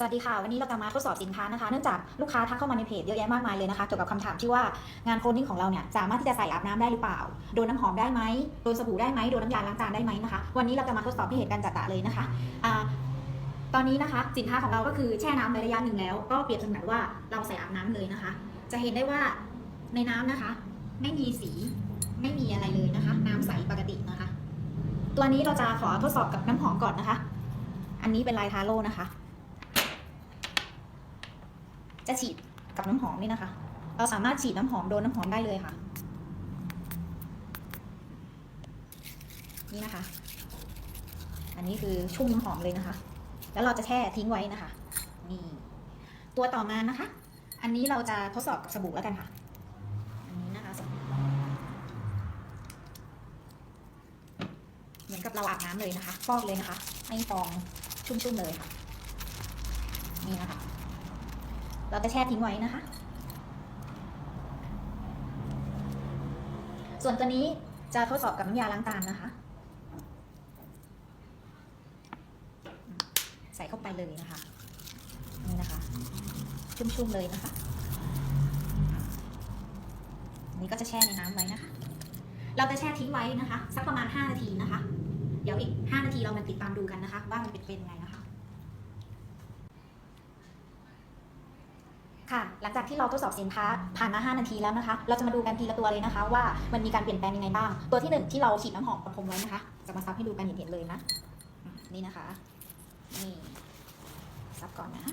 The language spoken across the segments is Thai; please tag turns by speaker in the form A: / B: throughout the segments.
A: สวัสดีค่ะ วันนี้เราจะมาทดสอบสินค้านะคะ เนื่องจากลูกค้าทักเข้ามาในเพจเยอะแยะมากมายเลยนะคะเกี่ยวกับคำถามที่ว่างานโคลนนิ่งของเราเนี่ยสามารถที่จะใส่อาบน้ำได้หรือเปล่า โดนน้ำหอมได้ไหมโดนสบู่ได้ไหมโดนน้ำยาล้างจานได้ไหมนะคะ วันนี้เราจะมาทดสอบที่เหตุการณ์จัดๆเลยนะคะอ่าตอนนี้นะคะสินค้าของเราก็คือแช่น้ำในระยะหนึ่งแล้ว ก็เปรียบเสมือนว่าเราใส่อาบน้ำเลยนะคะ จะเห็นได้ว่าในน้ำนะคะ ไม่มีสีไม่มีอะไรเลยนะคะ น้ำใสปกตินะคะ ตัวนี้เราจะขอทดสอบกับน้ำหอมก่อนนะคะ อันนี้เป็นลายทาโร่นะคะ จะฉีดกับน้ำหอมนี่นะคะ เราสามารถฉีดน้ำหอมโดนน้ำหอมได้เลยค่ะ นี่นะคะ อันนี้คือชุ่มน้ำหอมเลยนะคะ แล้วเราจะแช่ทิ้งไว้นะคะนี่ตัวต่อมานะคะ อันนี้เราจะทดสอบกับสบู่แล้วกันค่ะ อันนี้นะคะสบู่เหมือนกับเราอาบน้ำเลยนะคะฟอกเลยนะคะให้ฟองชุ่มๆเลยค่ะ นี่นะคะ เราจะแช่ทิ้งไว้นะคะ ส่วนตัวนี้จะทดสอบกับน้ำยาล้างจานนะคะ ใส่เข้าไปเลยนะคะ นี่นะคะ ชุ่มๆเลยนะคะนนี้ก็จะแช่ในน้ำไว้นะคะ เราจะแช่ทิ้งไว้นะคะ สักประมาณ 5 นาทีนะคะ เดี๋ยวอีก 5 นาทีเรามาติดตามดูกันนะคะ ว่ามันเป็นยังไงนะคะ ค่ะ หลังจากที่เราทดสอบสินค้าผ่านมา 5 นาทีแล้วนะคะ เราจะมาดูกันทีละตัวเลยนะคะ ว่ามันมีการเปลี่ยนแปลงยังไงบ้าง ตัวที่หนึ่งที่เราฉีดน้ำหอมประพรมไว้นะคะ จะมาซับให้ดูกันเห็นๆเลยนะ นี่นะคะ นี่ซับก่อนนะ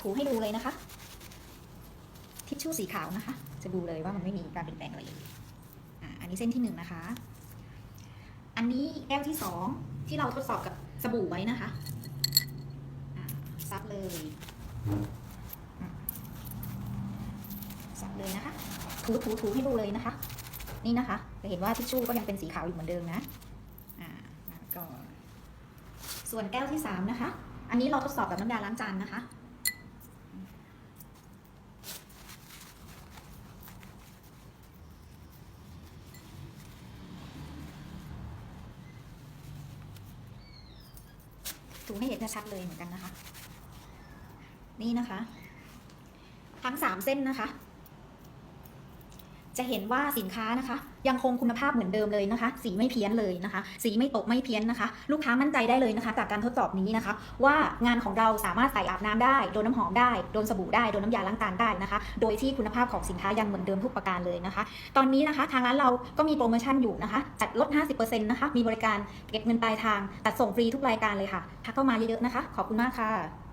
A: ถูให้ดูเลยนะคะ ทิชชู่สีขาวนะคะ จะดูเลยว่ามันไม่มีการเปลี่ยนแปลงอะไรเลยอ่าอันนี้เส้นที่หนึ่งนะคะ อันนี้แก้วที่สองที่เราทดสอบกับสบู่ไว้นะคะ ซับเลยซับเลยนะคะถูถูถูให้ดูเลยนะคะ นี่นะคะจะเห็นว่าทิชชู่ก็ยังเป็นสีขาวอยู่เหมือนเดิมนะอ่าแล้วก็ส่วนแก้วที่สามนะคะ อันนี้เราทดสอบกับน้ำยาล้างจานนะคะถูให้เห็นชัดเลยเหมือนกันนะคะ นี่นะคะ ทั้งสามเส้นนะคะ จะเห็นว่าสินค้านะคะ ยังคงคุณภาพเหมือนเดิมเลยนะคะ สีไม่เพี้ยนเลยนะคะ สีไม่ตกไม่เพี้ยนนะคะ ลูกค้ามั่นใจได้เลยนะคะ จากการทดสอบนี้นะคะ ว่างานของเราสามารถใส่อาบน้ำได้โดนน้ำหอมได้โดนสบู่ได้โดนน้ำยาล้างจานได้นะคะ โดยที่คุณภาพของสินค้ายังเหมือนเดิมทุกประการเลยนะคะ ตอนนี้นะคะทางร้านเราก็มีโปรโมชั่นอยู่นะคะจัดลด 50%นะคะมีบริการเก็บเงินปลายทางตัดส่งฟรีทุกรายการเลยค่ะทักเข้ามาเยอะๆนะคะ ขอบคุณมากค่ะ